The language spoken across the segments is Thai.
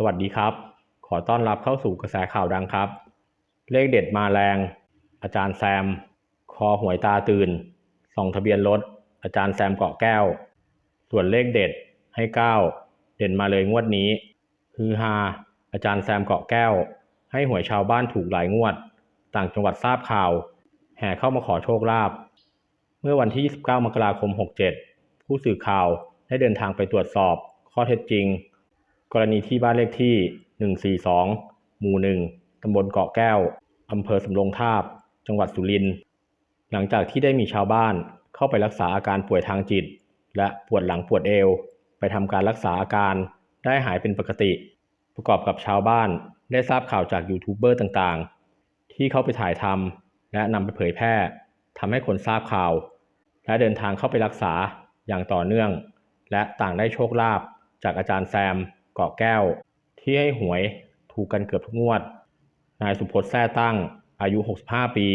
สวัสดีครับ ขอต้อนรับเข้าสู่กระแสข่าวดังครับ เลขเด็ดมาแรง อาจารย์แซม คอหวยตาตื่น ส่องทะเบียนรถ อาจารย์แซมเกาะแก้ว ส่วนเลขเด็ดให้เก้าเด่นมาเลยงวดนี้ฮือฮาอาจารย์แซมเกาะแก้ว ให้หวยชาวบ้านถูกหลายงวด ต่างจังหวัดทราบข่าว แห่เข้ามาขอโชคลาภ เมื่อวันที่ 29 มกราคม 67 ผู้สื่อข่าวได้เดินทางไปตรวจสอบข้อเท็จจริง กรณีที่บ้านเลขที่ 142 หมู่ 1 ตำบลเกาะแก้ว อำเภอสำโรงทาบ จังหวัดสุรินทร์ หลังจากที่ได้มีชาวบ้านเข้าไปรักษาอาการป่วยทางจิต และปวดหลังปวดเอว ไปทำการรักษาอาการได้หายเป็นปกติ ประกอบกับชาวบ้านได้ทราบข่าวจากยูทูบเบอร์ต่างๆ ที่เข้าไปถ่ายทำและนำไปเผยแพร่ทำให้คนทราบข่าว และเดินทางเข้าไปรักษาอย่างต่อเนื่อง และต่างได้โชคลาภจากอาจารย์แซม เกาะแก้ว ที่ให้หวยถูกกันเกือบทุกงวด นายสุพจน์แท้ตั้งอายุ 65 ปี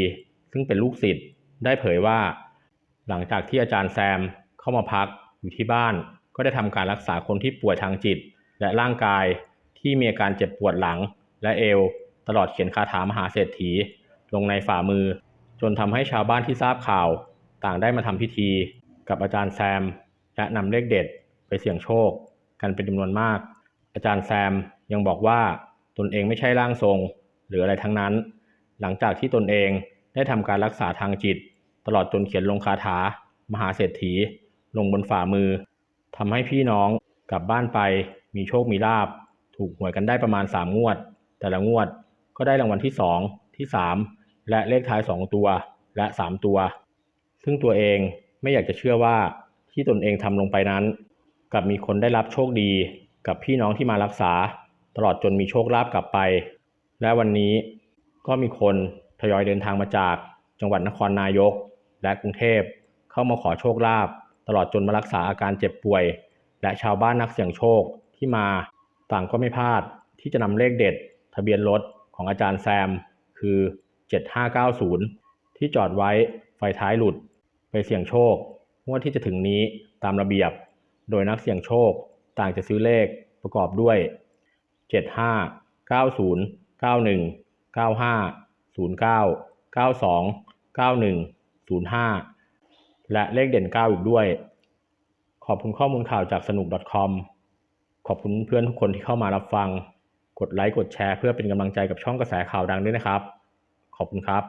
ซึ่งเป็นลูกศิษย์ได้เผยว่า หลังจากที่อาจารย์แซมเข้ามาพักอยู่ที่บ้าน ก็ได้ทำการรักษาคนที่ป่วยทางจิต และร่างกายที่มีอาการเจ็บปวดหลัง และเอว ตลอดเขียนคาถามหาเศรษฐี ลงในฝ่ามือ จนทำให้ชาวบ้านที่ทราบข่าว ต่างได้มาทำพิธี กับอาจารย์แซม และนำเลขเด็ดไปเสี่ยงโชค กันเป็นจำนวนมาก อาจารย์แซมยังบอกว่าตนเองไม่ใช่ร่างทรง หรืออะไรทั้งนั้น หลังจากที่ตนเองได้ทำการรักษาทางจิต ตลอดจนเขียนลงคาถา มหาเศรษฐี ลงบนฝ่ามือทำให้พี่น้องกลับบ้านไปมีโชคมีลาบ ถูกหวยกันได้ประมาณ 3 งวด แต่ละงวดก็ได้รางวัลที่ 2 ที่ 3 และเลขท้าย 2 ตัวและ 3 ตัว ซึ่งตัวเองไม่อยากจะเชื่อว่าที่ตนเองทำลงไปนั้นกลับมีคนได้รับโชคดี กับพี่น้องที่มารักษา ตลอดจนมีโชคลาภกลับไป และวันนี้ก็มีคนทยอยเดินทางมาจากจังหวัดนครนายก และกรุงเทพเข้ามาขอโชคลาภตลอดจนมารักษาอาการเจ็บป่วย และชาวบ้านนักเสี่ยงโชคที่มาต่างก็ไม่พลาดที่จะนำเลขเด็ด ทะเบียนรถของอาจารย์แซม คือ 7590 ที่จอดไว้ไฟท้ายหลุด ไปเสี่ยงโชคงวดที่จะถึงนี้ตามระเบียบ โดยนักเสี่ยงโชค ต่างจะซื้อเลขประกอบด้วย 75 90 91 95 09 92 91 05 และเลขเด่น 9 อีกด้วย ขอบคุณข้อมูลข่าวจากสนุก .com ขอบคุณเพื่อนทุกคนที่เข้ามารับฟัง กดไลค์ กดแชร์เพื่อเป็นกำลังใจกับช่องกระแสข่าวดังด้วยนะครับ ขอบคุณครับ